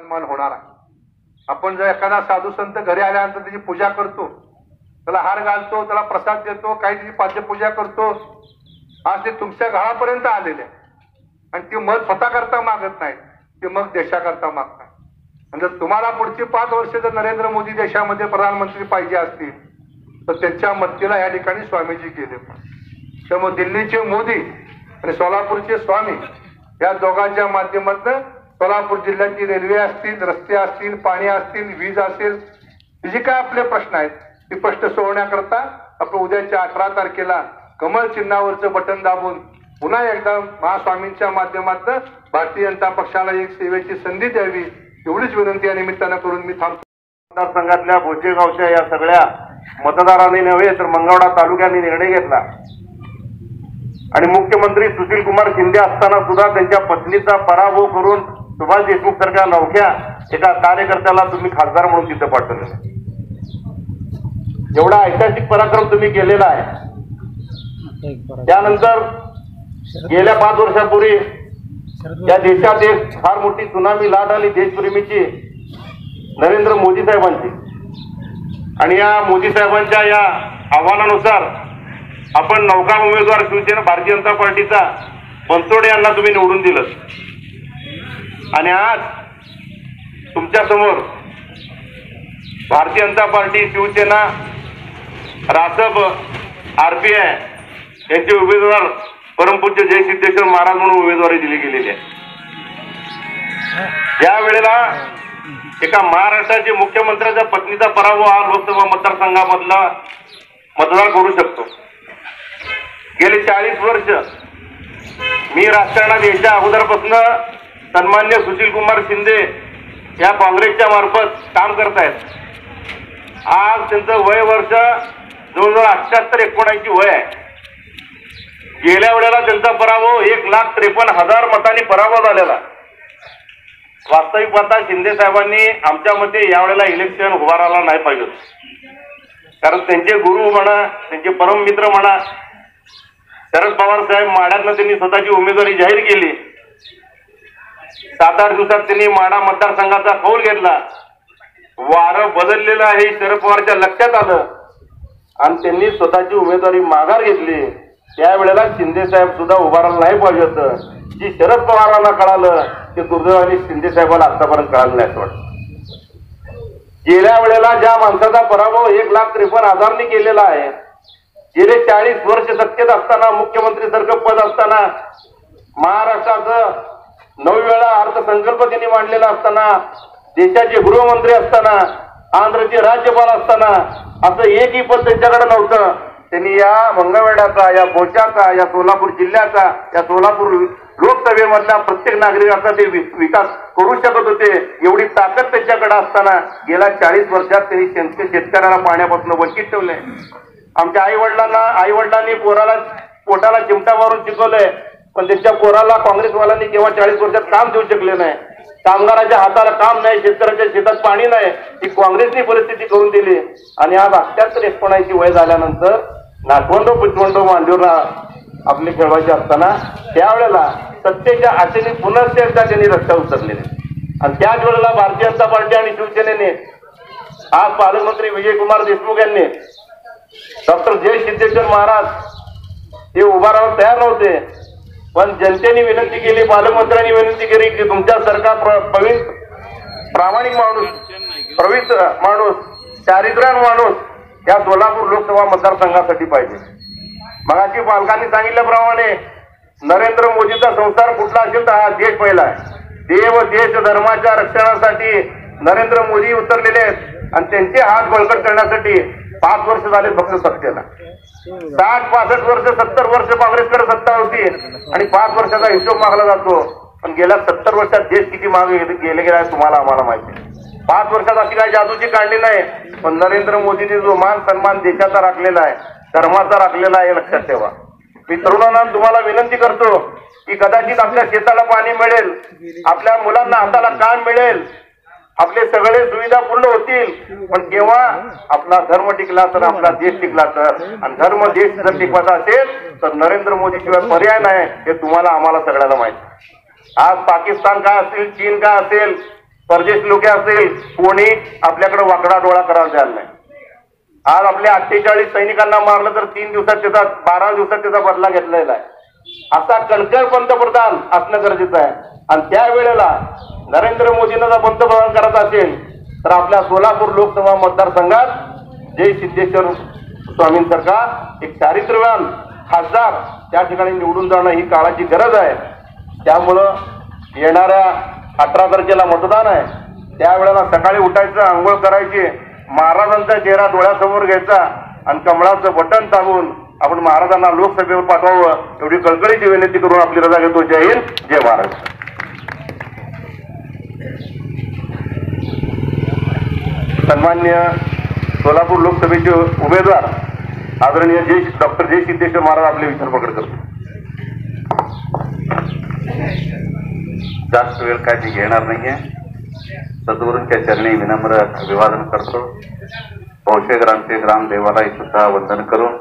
सन्मान होणार आहे. आपण जर एखादा साधू संत घरी आल्यानंतर त्याची पूजा करतो त्याला हार घालतो त्याला प्रसाद देतो काही त्याची पाद्यपूजा करतो आज ते तुमच्या घरापर्यंत आलेले आणि ती मत स्वतः करता मागत नाही ते मग देशाकरता मागतात आणि जर तुम्हाला पुढची पाच वर्ष जर नरेंद्र मोदी देशामध्ये प्रधानमंत्री पाहिजे असतील तर त्यांच्या मदतीला या ठिकाणी स्वामीजी गेले त्यामुळे दिल्लीचे मोदी आणि सोलापूरचे स्वामी या दोघांच्या माध्यमातून सोलापूर जिल्ह्याची रेल्वे असतील रस्ते असतील पाणी असतील वीज असेल हे जे काय आपले प्रश्न आहेत ते प्रश्न सोडवण्याकरता आपण उद्याच्या अठरा तारखेला कमल चिन्हावरचं बटन दाबून पुन्हा एकदा महास्वामींच्या माध्यमातून भारतीय जनता पक्षाला एक सेवेची संधी द्यावी एवढीच विनंती या निमित्तानं करून मी थांबतो. मतदारसंघातल्या भोजेगावच्या या सगळ्या मतदारांनी नव्हे तर मंगळवाडा तालुक्याने निर्णय घेतला. आणि मुख्यमंत्री सुशील कुमार शिंदे असताना सुद्धा त्यांच्या पत्नीचा पराभव करून सुभाष देशमुख सारख्या नवख्या एका कार्यकर्त्याला तुम्ही खासदार म्हणून तिथं पाठवलं. एवढा ऐतिहासिक पराक्रम तुम्ही केलेला आहे. त्यानंतर गेल्या पाच वर्षापूर्वी या देशात एक फार मोठी सुनामी लाट आली देशप्रेमीची नरेंद्र मोदी साहेबांची. आणि या मोदी साहेबांच्या या आव्हानानुसार आपण नौका उमेदवार शिवसेना भारतीय जनता पार्टीचा बनसोडे यांना तुम्ही निवडून दिलं. आणि आज तुमच्यासमोर भारतीय जनता पार्टी शिवसेना रासप आरपीआय यांचे उमेदवार परमपूज्य जय सिद्धेश्वर महाराज म्हणून उमेदवारी दिली गेलेली आहे. या वेळेला एका महाराष्ट्राचे मुख्यमंत्र्याच्या पत्नीचा पराभव हा लोकसभा मतदारसंघामधला मतदार करू शकतो. गेले चाळीस वर्ष मी राजकारणात यायच्या अगोदरपासून सन्मान्य सुशील कुमार शिंदे या काँग्रेसच्या मार्फत काम करतायत. आज त्यांचं वय वर्ष जवळजवळ अठ्याहत्तर एकोणऐंशी वय आहे. गेल्या वेळेला त्यांचा पराभव एक लाख त्रेपन्न हजार मतांनी पराभव झालेला. वास्तविक पाहता शिंदे साहेबांनी आमच्या मते यावेळेला इलेक्शन उभारायला नाही पाहिजे. कारण त्यांचे गुरु म्हणा त्यांचे परममित्र म्हणा शरद पवार साहेब माड्यातनं त्यांनी स्वतःची उमेदवारी जाहीर केली. सात आठ दिवसात त्यांनी माडा मतदारसंघाचा कौल घेतला. वारं बदललेलं आहे शरद पवारच्या लक्षात आलं. आणि त्यांनी स्वतःची उमेदवारी माघार घेतली. त्यावेळेला शिंदे साहेब सुद्धा उभारायला नाही पाहिजे होतं. जी शरद पवारांना कळालं ते दुर्दैवाने शिंदे साहेबांना आतापर्यंत कळालं नाही असं वाटतं. गेल्या वेळेला ज्या माणसाचा पराभव एक लाख त्रेपन्न हजारनी केलेला आहे गेले चाळीस वर्ष सत्तेत असताना मुख्यमंत्री सारखं पद असताना महाराष्ट्राचं नऊ वेळा अर्थसंकल्प त्यांनी मांडलेला असताना देशाचे गृहमंत्री असताना आंध्रचे राज्यपाल असताना असं एकही पद त्यांच्याकडे नव्हतं. त्यांनी या मंगळवेढ्याचा या बोचाचा या सोलापूर जिल्ह्याचा या सोलापूर लोकसभेमधल्या प्रत्येक नागरिकाचा ते विकास करू शकत होते. एवढी ताकद त्यांच्याकडे असताना गेल्या चाळीस वर्षात त्यांनी शेतकऱ्याला पाण्यापासून वंचित ठेवलंय. आमच्या आई वडिलांना आई वडिलांनी पोराला पोटाला चिमटा मारून शिकवलंय. पण त्यांच्या कोराला काँग्रेसवाल्यांनी केव्हा चाळीस वर्षात काम देऊ शकले नाही? कामगाराच्या हाताला काम नाही शेतकऱ्याच्या शेतात पाणी नाही ही काँग्रेसनी परिस्थिती करून दिली. आणि आज अठ्याहत्तर एकोणाऐंशी वय झाल्यानंतर नाटवंडो पुचवंड मांडूरला आपले खेळवायचे असताना त्यावेळेला सत्तेच्या आशेने पुन्हा एकदा त्यांनी रस्ता उतरलेले. आणि त्याच वेळेला भारतीय जनता पार्टी आणि शिवसेनेने आज पालकमंत्री विजयकुमार देशमुख यांनी डॉक्टर जय सिद्धेश्वर महाराज हे उभा तयार नव्हते. पण जनतेने विनंती केली पालकमंत्र्यांनी विनंती केली की तुमच्या सरकार प्र- प्रवीण प्रामाणिक माणूस प्रवीण माणूस चारित्र्यान माणूस या सोलापूर लोकसभा मतदारसंघासाठी पाहिजे. मगाशी पालकांनी सांगितल्याप्रमाणे नरेंद्र मोदीचा संसार कुठला असेल तर हा देश पहिला आहे. देव देश धर्माच्या रक्षणासाठी नरेंद्र मोदी उतरलेले आहेत आणि त्यांचे हात बळकट करण्यासाठी पाच वर्ष झाले फक्त सत्तेला. साठ पासष्ट वर्ष सत्तर वर्ष काँग्रेसकडे सत्ता होती. आणि पाच वर्षाचा हिशोब मागला जातो. पण गेल्या सत्तर वर्षात देश किती मागे गेले गेला तुम्हाला आम्हाला माहिती पाच वर्षात अशी काही जादूची काढली नाही. पण नरेंद्र मोदींनी जो मान सन्मान देशाचा राखलेला आहे धर्माचा राखलेला आहे लक्षात ठेवा. मी तरुणांना तुम्हाला विनंती करतो की कदाचित आपल्या शेताला पाणी मिळेल. आपल्या मुलांना हाताला काम मिळेल. आपले सगळे सुविधा पूर्ण होतील. पण केव्हा आपला धर्म टिकला तर आपला देश टिकला तर? आणि धर्म देश जर टिकवायचा असेल तर नरेंद्र मोदी शिवाय पर्याय नाही. हे तुम्हाला आम्हाला सगळ्याला माहिती. आहे. आज पाकिस्तान काय असेल चीन काय असेल परदेशी लोक असेल कोणी आपल्याकडे वाकडा डोळा करायला द्यायला नाही. आज आपल्या अठ्ठेचाळीस सैनिकांना मारलं तर तीन दिवसात त्याचा बारा दिवसात त्याचा बदला घेतलेला आहे. असा कणकर पंतप्रधान असणं गरजेचं आहे. आणि त्यावेळेला नरेंद्र मोदींना जर पंतप्रधान करायचं असेल तर आपल्या सोलापूर लोकसभा मतदारसंघात जय सिद्धेश्वर स्वामींसारखा एक चारित्र्यवान खासदार त्या ठिकाणी निवडून जाणं ही काळाची गरज आहे. त्यामुळं येणाऱ्या अठरा तारखेला मतदान आहे. त्यावेळेला सकाळी उठायचं आंघोळ करायची महाराजांचा चेहरा डोळ्यासमोर घ्यायचा आणि कमळाचं बटन दाबून आपण महाराजांना लोकसभेवर पाठवावं एवढी कळकळीची विनंती करून आपली रजा घेतो. जय हिंद जय महाराज सन्मान्य सोलापूर लोकसभेचे उमेदवार आदरणीय जय डॉक्टर जय सिद्धेश्वर महाराज आपले विचार प्रकट करतो. जास्त वेळ काय मी घेणार नाहीये. सद्गुरूंच्या चरणी विनम्र अभिवादन करतो. पौशेकरांचे ग्रामदेवालाही सुद्धा वंदन करून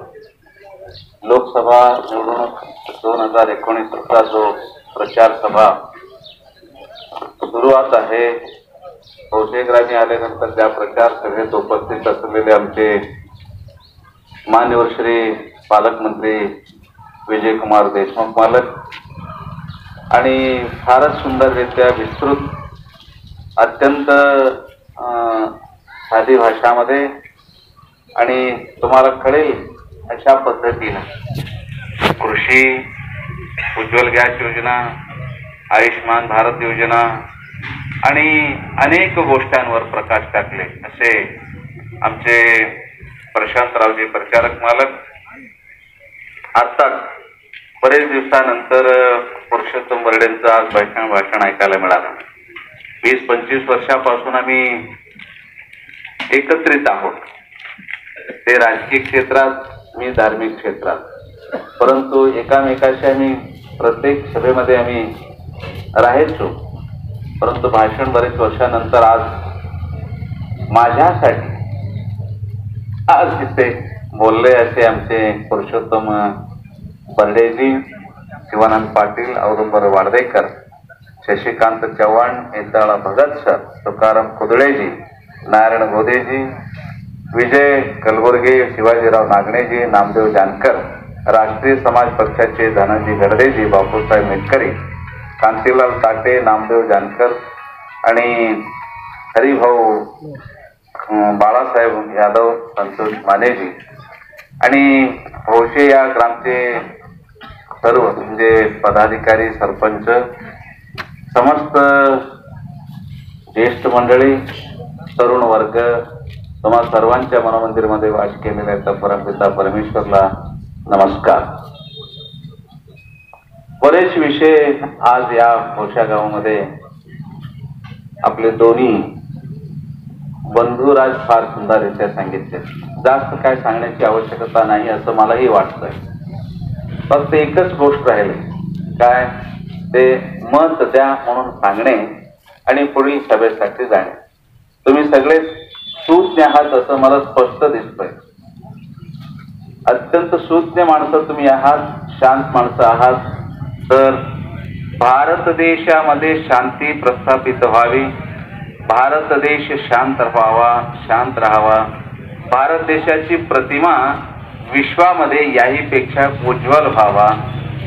लोकसभा निवडणूक दोन हजार एकोणीसचा जो प्रचार सभा सुरुवात आहे पौशेकरांनी आल्यानंतर त्या प्रचार सभेत उपस्थित असलेले आमचे मान्यवर श्री पालकमंत्री विजयकुमार देशमुख पालक आणि फारच सुंदररित्या विस्तृत अत्यंत साधी भाषामध्ये आणि तुम्हाला कळेल अशा पद्धतीनं कृषी उज्ज्वल गॅस योजना आयुष्मान भारत योजना आणि अनेक गोष्टांवर प्रकाश टाकले. असे आमचे प्रशांतरावजी प्रचारक मालक आत्ताच बरेच दिवसानंतर पुरुषोत्तम बर्डेंचं आज भाषण भाषण ऐकायला मिळालं. वीस पंचवीस वर्षापासून आम्ही एकत्रित आहोत. ते राजकीय क्षेत्रात मी धार्मिक क्षेत्रात. परंतु एकामेकाशी आम्ही प्रत्येक सभेमध्ये आम्ही राहायचो. परंतु भाषण बरेच वर्षानंतर आज माझ्यासाठी आज तिथे बोलले असे आमचे पुरुषोत्तम बर्डेजी शिवानंद पाटील औदुंबर वाडदेकर शशिकांत चव्हाण इंदाळा भगत सर तुकाराम कुदळेजी नारायण गोदेजी विजय कलबुर्गे शिवाजीराव नागणेजी नामदेव जानकर राष्ट्रीय समाज पक्षाचे धनंजी गडदेजी बापूसाहेब मेटकरी कांतीलाल ताटे नामदेव जानकर आणि हरिभाऊ बाळासाहेब यादव संतोष मानेजी आणि भोसे या ग्रामचे सर्व म्हणजे पदाधिकारी सरपंच समस्त ज्येष्ठ मंडळी तरुण वर्ग तुम्हा सर्वांच्या मनोमंदिरमध्ये वास केलेल्या आहेत. परमपिता परमेश्वरला नमस्कार. बरेच विषय आज या मोठ्या गावामध्ये आपले दोन्ही बंधुराज फार सुंदररित्या सांगितले. जास्त काय सांगण्याची आवश्यकता नाही असं मलाही वाटतंय. फक्त एकच गोष्ट राहिली. काय? ते मत द्या म्हणून सांगणे आणि पुढील सभेसाठी जाणे. तुम्ही सगळे सुज्ञ आहात असं मला स्पष्ट दिसतंय. अत्यंत सुज्ञ माणसं तुम्ही आहात शांत माणसं आहात. तर भारत देशामध्ये शांती प्रस्थापित व्हावी. भारत देश शांत व्हावा शांत राहावा. भारत देशाची प्रतिमा विश्वामध्ये याहीपेक्षा उज्ज्वल व्हावा.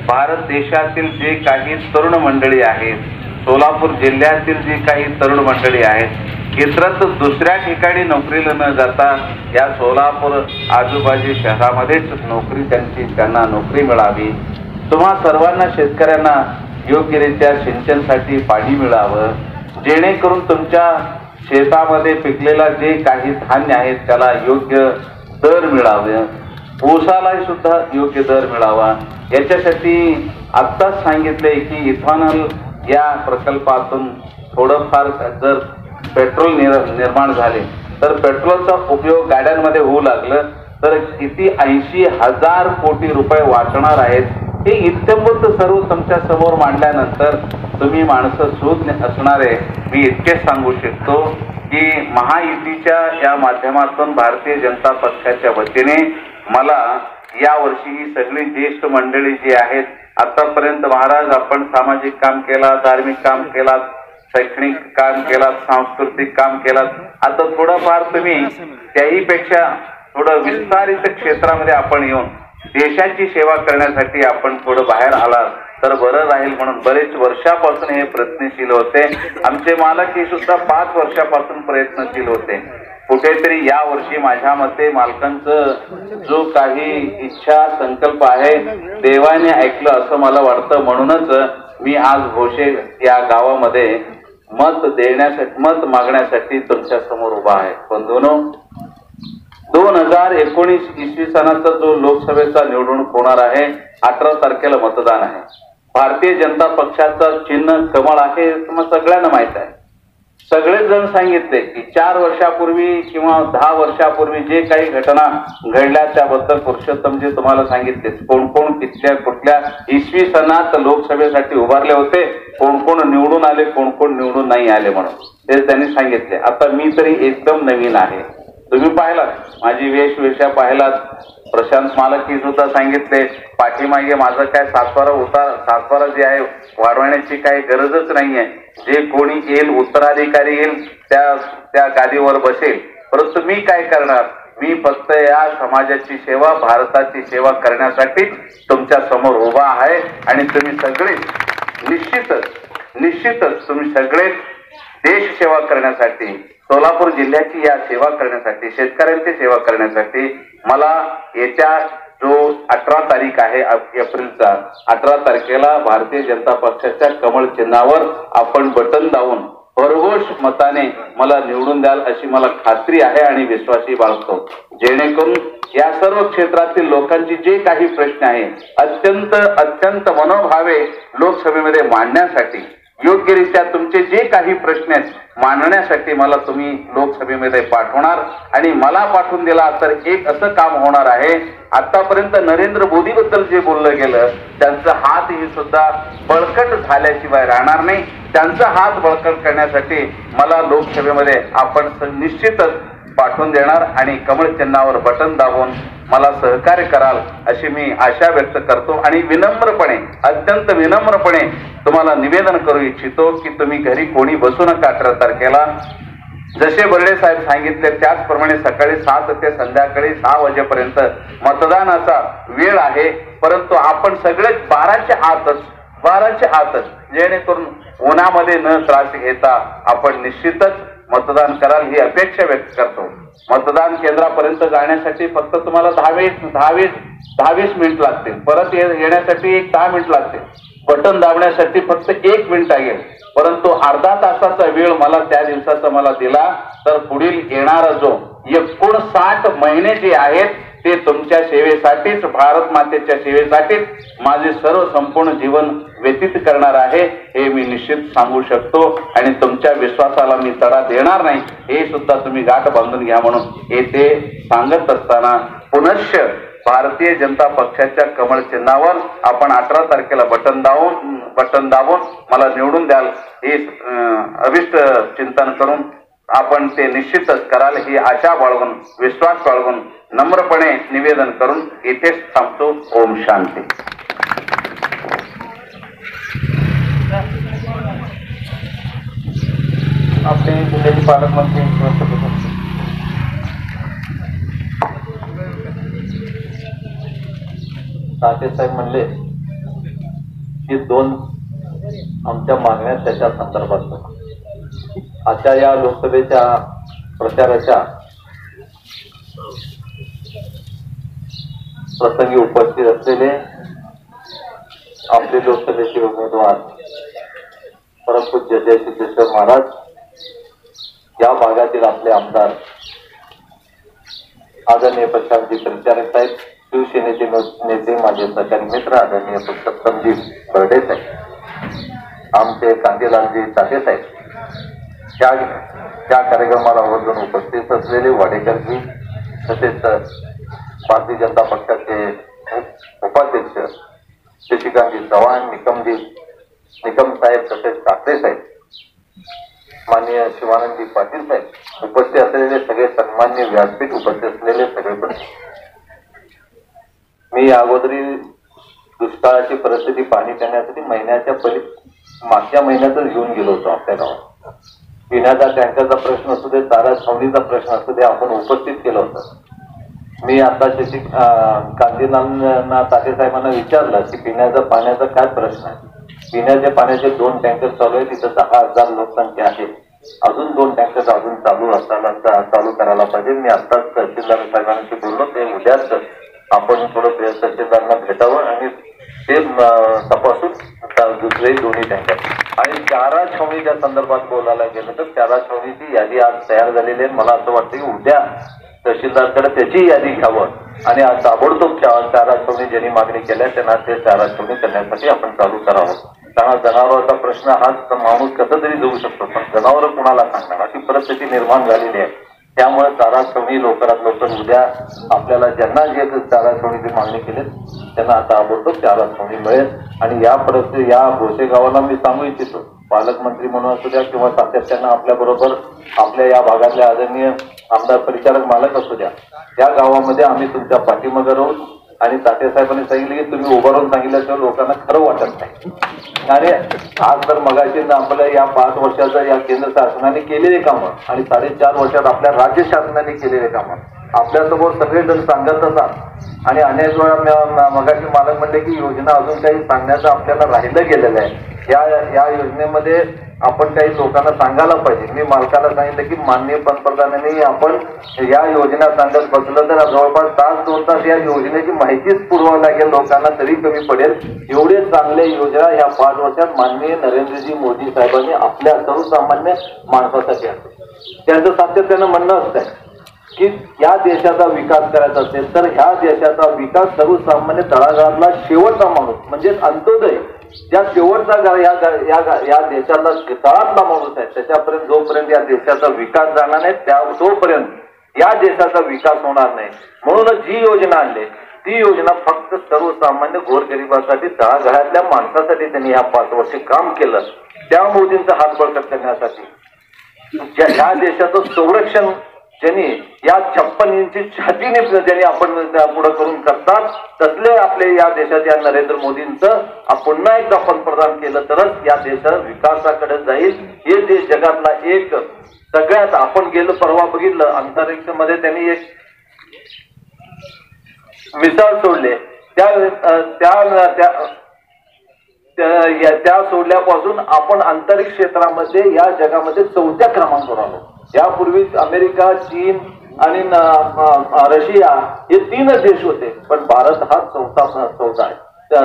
भारत देशातील जे काही तरुण मंडळी आहेत सोलापूर जिल्ह्यातील जी काही तरुण मंडळी आहेत इतरत्र दुसऱ्या ठिकाणी नोकरीला न जाता या सोलापूर आजूबाजू शहरामध्येच नोकरी त्यांची त्यांना नोकरी मिळावी. तुम्हा सर्वांना शेतकऱ्यांना योग्यरित्या सिंचनसाठी पाणी मिळावं जेणेकरून तुमच्या शेतामध्ये पिकलेला जे काही धान्य आहे त्याला योग्य दर मिळावे ऊसालाही सुद्धा योग्य दर मिळावा. याच्यासाठी आत्ताच सांगितले की इथॉनॉल या प्रकल्पातून थोडंफार जर पेट्रोल निर निर्माण झाले तर पेट्रोलचा उपयोग गाड्यांमध्ये होऊ लागलं तर किती ऐंशी हजार कोटी रुपये वाचणार आहेत हे इत्यंभूत सर्व तुमच्यासमोर मांडल्यानंतर तुम्ही माणसं सुज्ञ असणारे मी इतकेच सांगू शकतो की महायुतीच्या या माध्यमातून भारतीय जनता पक्षाच्या वतीने मला या वर्षी ही सगळी ज्येष्ठ मंडळी जी आहेत आतापर्यंत महाराज आपण सामाजिक काम केला धार्मिक काम केला शैक्षणिक काम केलात सांस्कृतिक काम केलात. आता थोडंफार तुम्ही त्याही पेक्षा थोडं विस्तारित क्षेत्रामध्ये आपण येऊन देशाची सेवा करण्यासाठी आपण थोडं बाहेर आलात तर बरं राहील म्हणून बरेच वर्षापासून हे प्रयत्नशील होते. आमचे मालक हे सुद्धा पाच वर्षापासून प्रयत्नशील होते. कुठेतरी या वर्षी माझ्या मते मालकांचं जो काही इच्छा संकल्प आहे देवाने ऐकलं असं मला वाटतं. म्हणूनच मी आज घोषे या गावामध्ये मत देण्यासाठी मत मागण्यासाठी तुमच्यासमोर उभा आहे. बंधूनो दोन हजार एकोणीस इसवी सणाचा जो लोकसभेचा निवडणूक होणार आहे अठरा तारखेला मतदान आहे. भारतीय जनता पक्षाचं चिन्ह कमळ आहे सगळ्यांना माहीत आहे. सगळेच जण सांगितले की चार वर्षापूर्वी किंवा दहा वर्षापूर्वी जे काही घटना घडल्या त्याबद्दल पुरुषोत्तमजी तुम्हाला सांगितले कोण कोण कितल्या कुठल्या इसवी सणात लोकसभेसाठी उभारले होते कोण कोण निवडून आले कोण कोण निवडून नाही आले म्हणून. ते त्यांनी सांगितले. आता मी तरी एकदम नवीन आहे. तुम्ही पाहिलात. माझी वेशभूषा पाहिलात. प्रशांत मालकी सुद्धा सांगितले पाठीमागे माझं काय सातवारा उतार सातवारा जे आहे वाढवण्याची काही गरजच नाही आहे जे कोणी येईल उत्तराधिकारी येईल त्या त्या गादीवर बसेल. परंतु मी काय करणार? मी फक्त या समाजाची सेवा भारताची सेवा करण्यासाठी तुमच्यासमोर उभा आहे आणि तुम्ही सगळे निश्चितच निश्चितच तुम्ही सगळे देश सेवा करण्यासाठी सोलापूर जिल्ह्याची या सेवा करण्यासाठी शेतकऱ्यांची सेवा करण्यासाठी मला येत्या जो अठरा तारीख आहे एप्रिलचा अठरा तारखेला भारतीय जनता पक्षाच्या कमळ चिन्हावर आपण बटन दावून भरघोष मताने मला निवडून द्याल अशी मला खात्री आहे आणि विश्वासही बाळगतो. जेणेकरून या सर्व क्षेत्रातील लोकांची जे काही प्रश्न आहे अत्यंत अत्यंत मनोभावे लोकसभेमध्ये मांडण्यासाठी योग्यरित्या तुमचे जे काही प्रश्न आहेत मांडण्यासाठी मला तुम्ही लोकसभेमध्ये पाठवणार. आणि मला पाठवून दिला तर एक असं काम होणार आहे. आतापर्यंत नरेंद्र मोदी बद्दल जे बोललं गेलं त्यांचा हात ही सुद्धा बळकट झाल्याशिवाय राहणार नाही. त्यांचा हात बळकट करण्यासाठी मला लोकसभेमध्ये आपण निश्चितच पाठवून देणार. आणि कमळ चिन्हावर बटन दाबून मला सहकार्य कराल अशी मी आशा व्यक्त करतो आणि विनम्रपणे अत्यंत विनम्रपणे तुम्हाला निवेदन करू इच्छितो की तुम्ही घरी कोणी बसू नका अठरा तारखेला. जसे बर्डे साहेब सांगितले त्याचप्रमाणे सकाळी सात ते संध्याकाळी सहा वाजेपर्यंत मतदानाचा वेळ आहे. परंतु आपण सगळेच बाराच्या आतच बाराच्या आतच जेणेकरून उन्हामध्ये न त्रास घेता आपण निश्चितच मतदान कराल ही अपेक्षा व्यक्त करतो. मतदान केंद्रापर्यंत जाण्यासाठी फक्त तुम्हाला दहावी दहावी दहावीस मिनिट लागतील. परत येण्यासाठी एक दहा मिनिट लागतील. बटन दाबण्यासाठी फक्त एक मिनिट लागेल परंतु अर्धा तासाचा वेळ मला त्या दिवसाचा मला दिला तर पुढील येणारा जो एकूण साठ महिने जे आहेत ते तुमच्या सेवेसाठीच भारत मातेच्या सेवेसाठीच माझे सर्व संपूर्ण जीवन व्यतीत करणार आहे हे मी निश्चित सांगू शकतो. आणि तुमच्या विश्वासाला मी तडा देणार नाही हे सुद्धा तुम्ही गाठ बांधून घ्या म्हणून येथे सांगत असताना पुनश्च भारतीय जनता पक्षाच्या कमळ चिन्हावर आपण अठरा तारखेला बटन दाबून बटन दाबून मला निवडून द्याल हे अं, अभिष्ट चिंतन करून आपण ते निश्चितच कराल ही आशा बाळगून विश्वास बाळगून नम्रपणे निवेदन करून इथेच थांबतो. ओम शांती. आपले जिल्ह्याचे पालकमंत्री साहेब म्हणले की दोन आमच्या मागण्या त्याच्या संदर्भात आजच्या या लोकसभेच्या प्रचाराच्या प्रसंगी उपस्थित असलेले आपले लोकसभेचे उमेदवार परंतु जय सिद्धेश्वर महाराज या भागातील आपले आमदार आदरणीय प्रशांतजी परिचारक साहेब शिवसेनेचे नेते माझे सहकारी मित्र आदरणीय पुरुषोत्तमजी बर्डे साहेब आमचे कांदेलालजी ताटे साहेब त्या त्या कार्यक्रमाला आवर्जून उपस्थित असलेले वाडेकरजी तसेच भारतीय जनता पक्षाचे उपाध्यक्ष शशिकांतजी चव्हाण निकमजी निकम साहेब तसेच ठाकरे साहेब माननीय शिवानंदजी पाटील साहेब उपस्थित असलेले सगळे सन्मान्य व्यासपीठ उपस्थित असलेले सगळे पण. मी अगोदरी दुष्काळाची परिस्थिती पाणी करण्यासाठी महिन्याच्या पली मागच्या महिन्यातच घेऊन गेलो होतो आपल्या गावात. पिण्याचा टँकरचा प्रश्न असू दे चारा छावणीचा प्रश्न असू दे आपण उपस्थित केलं होतं. मी आता शशी कांतीलाल ताटे साहेबांना विचारलं की पिण्याचा पाण्याचा काय प्रश्न आहे? पिण्याच्या पाण्याचे दोन टँकर चालू आहेत तिथं दहा हजार लोकसंख्या आहे अजून दोन टँकर अजून चालू असताना चालू करायला पाहिजे. मी आत्ताच तहसीलदार साहेबांशी बोललो ते उद्याच आपण थोडं तहसीलदारांना भेटावं आणि ते तपासून दुसरे दोन्ही टँकर आणि चारा छावणीच्या संदर्भात बोलायला गेलं तर चारा छावणीची यादी आज तयार झालेली आहे. मला असं वाटतं की उद्या तहसीलदारकडे त्याची यादी घ्यावं आणि आज ताबडतोब चारा छावणी ज्यांनी मागणी केल्या त्यांना ते चारा छावणी करण्यासाठी आपण चालू करावं. कारण जनावरांचा प्रश्न हाच माणूस कसं तरी जाऊ शकतो पण जनावर कुणाला सांगणार? अशी परिस्थिती निर्माण झालेली आहे. त्यामुळे चारा छावणी लवकरात लवकर उद्या आपल्याला ज्यांना जे चारा छावणीची मागणी केली त्यांना आता आवडतो चारा छावणी मिळेल. आणि या परत या भोसे गावाला मी सांगू इच्छितो पालकमंत्री म्हणून असू द्या किंवा सातत्यानं आपल्या बरोबर आपल्या या भागातल्या आदरणीय आमदार परिचारक मालक असू द्या त्या गावामध्ये आम्ही तुमच्या पाठीमागे राहून आणि ताटे साहेबांनी सांगितलं की तुम्ही उभं राहून सांगितल्याशिवाय लोकांना खरं वाटत नाही. आणि आज तर मगाशी आपल्या या पाच वर्षाचा या केंद्र शासनाने केलेले कामं आणि साडेचार वर्षात आपल्या राज्य शासनाने केलेले कामं. आपल्यासमोर सगळेजण सांगत असतात आणि अनेक वेळा मगाशी मालक म्हणले की योजना अजून काही सांगण्याचं आपल्याला राहिलं गेलेलं आहे. या या योजनेमध्ये आपण काही लोकांना सांगायला पाहिजे. मी मालकाला सांगितलं की माननीय पंतप्रधानांनी आपण या योजना सांगत बसलं तर जवळपास तास दोन तास या योजनेची माहितीच पुरवावी लागेल. लोकांना तरी कमी पडेल. एवढे चांगले योजना या पाच वर्षात माननीय नरेंद्रजी मोदी साहेबांनी आपल्या सर्वसामान्य माणसासाठी आणल्या त्यांचं सातत्यानं म्हणणं असतंय की या देशाचा विकास करायचा असेल तर ह्या देशाचा विकास सर्वसामान्य तळागाळातला शेवटचा माणूस म्हणजे अंत्योदय ज्या शेवटचा या या देशाला तळातला माणूस आहे त्याच्यापर्यंत जोपर्यंत या देशाचा विकास जाणार नाही त्या तोपर्यंत या देशाचा विकास होणार नाही. म्हणूनच जी योजना आणली ती योजना फक्त सर्वसामान्य गोरगरिबासाठी तळागाळातल्या माणसासाठी त्यांनी ह्या पाच वर्ष काम केलं. त्या मोदींचा हात बळकट करण्यासाठी. ज्या ह्या देशाचं संरक्षण ज्यांनी या छप्पन इंची छातीने ज्यांनी आपण पुढे करून करतात तसले आपले या देशाच्या नरेंद्र मोदींचं पुन्हा एकदा पंतप्रधान केलं तरच या देश विकासाकडे जाईल. हे देश जगातला एक सगळ्यात आपण गेलो परवा बघितलं अंतरिक्षमध्ये त्यांनी एक मिसाळ सोडले. त्या त्या त्या त्या त्या सोडल्यापासून आपण अंतरिक्ष क्षेत्रामध्ये या जगामध्ये चौथ्या क्रमांकावर आलो. यापूर्वी अमेरिका चीन आणि रशिया हे तीनच देश होते. पण भारत हा चौथा चौथा आहे.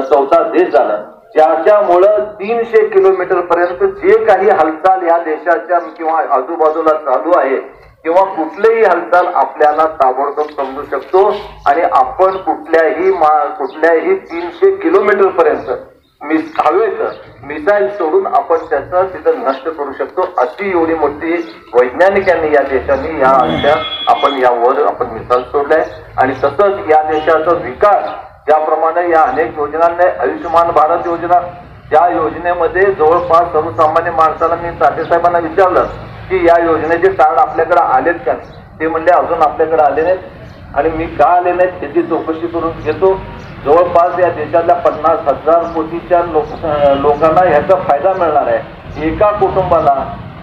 चौथा देश झाला. ज्याच्यामुळं तीनशे किलोमीटर पर्यंत जे काही हालचाल या देशाच्या किंवा आजूबाजूला चालू आहे किंवा कुठलेही हालचाल आपल्याला ताबडतोब समजू शकतो. आणि आपण कुठल्याही मा- कुठल्याही तीनशे किलोमीटर पर्यंत मिस हवेत मिसाईल सोडून आपण त्याचं तिथं नष्ट करू शकतो. अशी एवढी मोठी वैज्ञानिकांनी या देशाने या आमच्या आपण यावर आपण मिसाईल सोडलाय. आणि तसंच या देशाचा विकास ज्याप्रमाणे या अनेक योजनांनी आयुष्यमान भारत योजना या योजनेमध्ये जवळपास सर्वसामान्य माणसाला मी साठे साहेबांना विचारलं की या योजनेचे कार्ड आपल्याकडे आलेत का ते म्हणले अजून आपल्याकडे आले नाहीत. आणि मी का आले नाहीत त्याची चौकशी करून घेतो. जवळपास या देशातल्या पन्नास हजार कोटीच्या लोक लोकांना ह्याचा फायदा मिळणार आहे. एका कुटुंबाला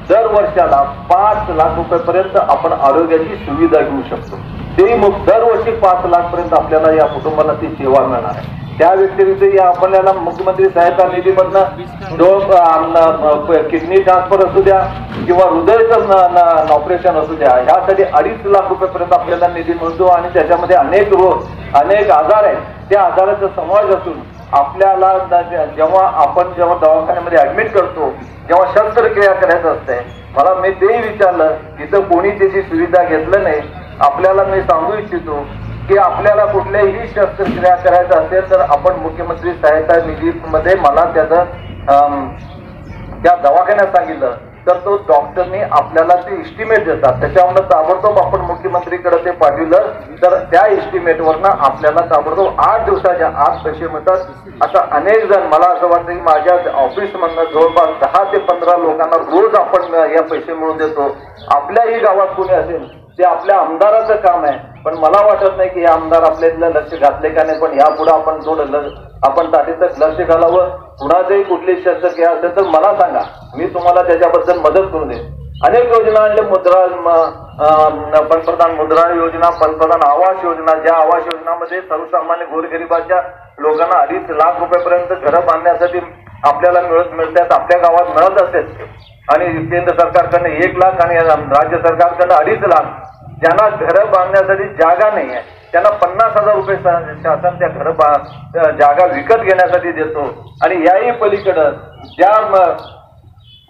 दर वर्षाला पाच लाख रुपयापर्यंत आपण आरोग्याची सुविधा घेऊ शकतो. ते मग दरवर्षी पाच लाख पर्यंत आपल्याला या कुटुंबाला ती सेवा मिळणार आहे. त्या व्यतिरिक्त या आपल्याला मुख्यमंत्री सहायता निधीमधनं जो किडनी ट्रान्सफर असू द्या किंवा हृदयाचं ऑपरेशन असू द्या ह्यासाठी अडीच लाख रुपयापर्यंत आपल्याला निधी मिळतो आणि त्याच्यामध्ये अनेक रोग अनेक आजार आहेत. त्या आजाराचा समावेश असून आपल्याला जेव्हा आपण जेव्हा दवाखान्यामध्ये ऍडमिट करतो जेव्हा शस्त्रक्रिया करायचं असते मला मी तेही विचारलं तिथं कोणी त्याची सुविधा घेतलं नाही आपल्याला मी सांगू इच्छितो की आपल्याला कुठल्याही शस्त्रक्रिया करायचं असेल तर आपण मुख्यमंत्री सहायता निधीमध्ये मला त्याचं त्या दवाखान्यात सांगितलं. तर तो डॉक्टरनी आपल्याला ते इस्टिमेट देतात. त्याच्यावर ताबडतोब आपण मुख्यमंत्रीकडे ते पाठविलं. तर त्या इस्टिमेटवरनं आपल्याला ताबडतोब आठ दिवसाच्या आत पैसे मिळतात. आता अनेक जण मला असं वाटतं की माझ्या ऑफिसमधनं जवळपास दहा ते पंधरा लोकांना रोज आपण या पैसे मिळवून देतो. आपल्याही गावात कोणी असेल ते आपल्या आमदाराचं काम आहे. पण मला वाटत नाही की हे आमदार आपल्या इथलं लक्ष घातले का नाही पण यापुढे आपण थोडं आपण तातडीचं लक्ष घालावं. कुणाचंही कुठली शस्त्रक्रिया असेल तर मला सांगा. मी तुम्हाला त्याच्याबद्दल मदत करून देईन. अनेक योजना आणले मुद्रा पंतप्रधान मुद्रा योजना पंतप्रधान आवास योजना. ज्या आवास योजनामध्ये सर्वसामान्य गोरगरिबाच्या लोकांना अडीच लाख रुपयापर्यंत घरं बांधण्यासाठी आपल्याला मिळत मिळतात आपल्या गावात मिळत असेल. आणि केंद्र सरकारकडनं एक लाख आणि राज्य सरकारकडनं अडीच लाख ज्यांना घरं बांधण्यासाठी जागा नाही आहे त्यांना पन्नास हजार रुपये शासन त्या घर जागा विकत घेण्यासाठी देतो. आणि याही पलीकडं ज्या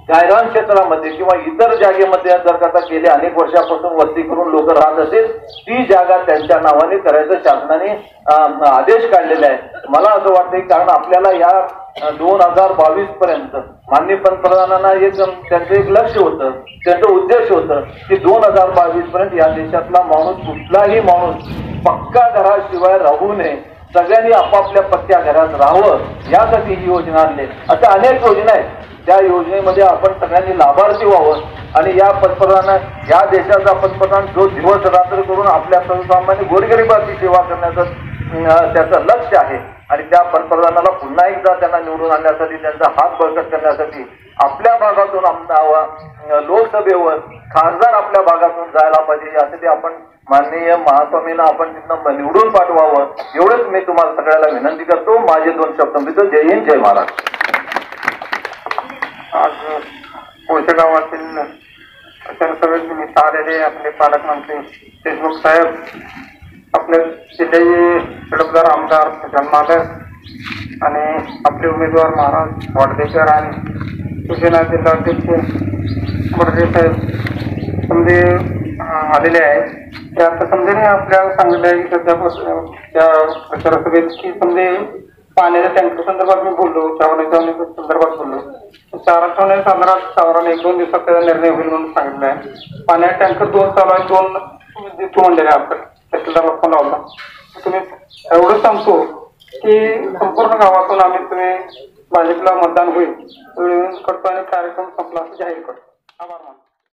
म- क्षेत्रामध्ये किंवा इतर जागेमध्ये जर का गेले अनेक वर्षापासून वस्ती करून लोक राहत असेल ती जागा त्यांच्या नावाने करायचं शासनाने आदेश काढलेले आहे मला असं वाटतंय कारण आपल्याला या दोन हजार बावीस पर्यंत माननीय पंतप्रधानांना एक त्यांचं एक लक्ष होतं त्यांचं उद्देश होतं की दोन हजार बावीस पर्यंत या देशातला माणूस कुठलाही माणूस पक्का घराशिवाय राहू नये. सगळ्यांनी आपापल्या पक्क्या घरात राहावं यासाठी ही योजना आणली. अशा अनेक योजना आहेत. त्या योजनेमध्ये आपण सगळ्यांनी लाभार्थी व्हावं आणि या पंतप्रधान या देशाचा पंतप्रधान जो दिवस रात्र करून आपल्या सर्वसामान्य गोरगरिबाची सेवा करण्याचं त्याचं लक्ष आहे. आणि त्या पंतप्रधानाला पुन्हा एकदा त्यांना निवडून आणण्यासाठी त्यांचा हात बळकट करण्यासाठी आपल्या भागातून आमदार लोकसभेवर खासदार आपल्या भागातून जायला पाहिजे यासाठी आपण माननीय महास्वामींना आपण तिथनं निवडून पाठवावं. एवढंच मी तुम्हाला सगळ्याला विनंती करतो. माझे दोन शब्द मी जय हिंद जय महाराष्ट्र. आज कोळशे गावातील जनसभेत मी आलेले आपले पालकमंत्री देशमुख साहेब आपले जिल्ह्याचे तडफदार आमदार जन्मालय आणि आपले उमेदवार महाराज वाडदेकर आणि शिवसेना जिल्हाध्यक्ष बडदे साहेब. समजे आलेले आहेत त्या आता समजेने आपल्याला सांगितलं आहे की सध्या त्या प्रचार सभेत की समजे पाण्याच्या टँकर संदर्भात मी बोललो चावण्याच्या संदर्भात बोललो. चारा ठेवण्या साधारण साधारण एक दोन दिवसात त्याचा निर्णय होईल म्हणून सांगितलं आहे. पाण्याचा टँकर दोन चालू आहे दोन तू म्हणलेले आपण तहसीलदारला फोन लावला. तुम्ही एवढं सांगतो की संपूर्ण गावातून आम्ही तुम्ही भाजपला मतदान होईल. वेळेवर करतो आणि कार्यक्रम संपला असं जाहीर करतो. आभार मानतो.